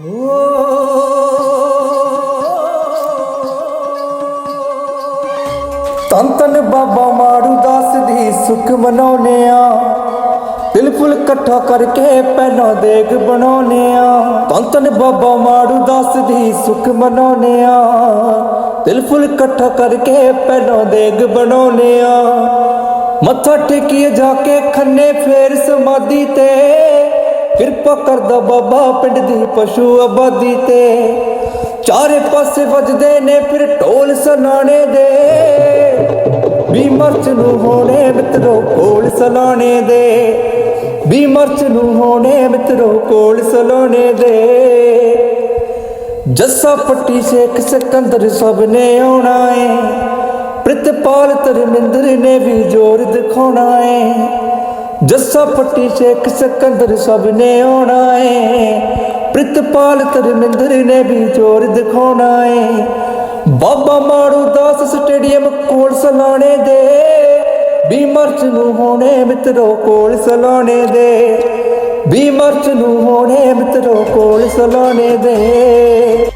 ਤਨ ਤਨ ਬਾਬਾ ਮਾਰੂ ਦਾਸ ਦੀ ਸੁਖ ਮਨਾਉਨੇ ਆ ਦਿਲ ਇਕੱਠਾ ਕਰਕੇ ਪਹਿਲਾਂ ਦੇਗ ਬਣਾਉਨੇ ਆ ਤਨ ਤਨ ਬਾਬਾ ਮਾਰੂ ਦਾਸ ਦੀ ਸੁਖ ਮਨਾਉਨੇ ਆ ਦਿਲ ਇਕੱਠਾ ਕਰਕੇ ਪਹਿਲਾਂ ਦੇਗ ਬਣਾਉਨੇ ਆ ਮੱਥਾ ਟੇਕੀਏ ਜਾ ਕੇ ਖੰਨੇ ਫੇਰ ਸਮਾਧੀ ਤੇ। ਕਿਰਪਾ ਕਰਦਾ ਬਾਬਾ ਪਿੰਡ ਦੀ ਪਸ਼ੂ ਆਬਾਦੀ ਤੇ। ਚਾਰੇ ਪਾਸੇ ਵੱਜਦੇ ਨੇ ਫਿਰ ਢੋਲ ਸਨਾਣੇ ਦੇ। ਵੀ ਮਰਚ ਨੂੰ ਹੋਣੇ ਮਿੱਤਰੋ ਕੋਲ ਸਲਾਣੇ ਦੇ। ਵੀ ਮਰਚ ਨੂੰ ਹੋਣੇ ਮਿੱਤਰੋ ਕੋਲ ਸਲਾਣੇ ਦੇ। ਜੱਸਾ ਪੱਟੀ ਸ਼ੇਖ ਸਿਕੰਦਰ ਸਭ ਨੇ ਆਉਣਾ ਏ। ਪ੍ਰਿਤਪਾਲ ਧਰਮਿੰਦਰ ਨੇ ਵੀ ਜ਼ੋਰ ਦਿਖਾਉਣਾ ਏ। ਜੱਸਾ ਪੱਟੀ ਸ਼ੇਖ ਸਿਕੰਦਰ ਸਭ ਨੇ ਆਉਣਾ ਏ ਪ੍ਰਿਤਪਾਲ ਧਰਮਿੰਦਰ ਨੇ ਵੀ ਜ਼ੋਰ ਦਿਖਾਉਣਾ ਏ ਬਾਬਾ ਮਾਰੂ ਦਾਸ ਸਟੇਡੀਅਮ ਕੋਲ ਸਲਾਣੇ ਦੇ। ਵੀ ਮਰਚ ਨੂੰ ਹੋਣੇ ਮਿੱਤਰੋ ਕੋਲ ਸਲਾਣੇ ਦੇ। ਵੀ ਮਰਚ ਨੂੰ ਹੋਣੇ ਮਿੱਤਰੋ ਕੋਲ ਸਲਾਣੇ ਦੇ।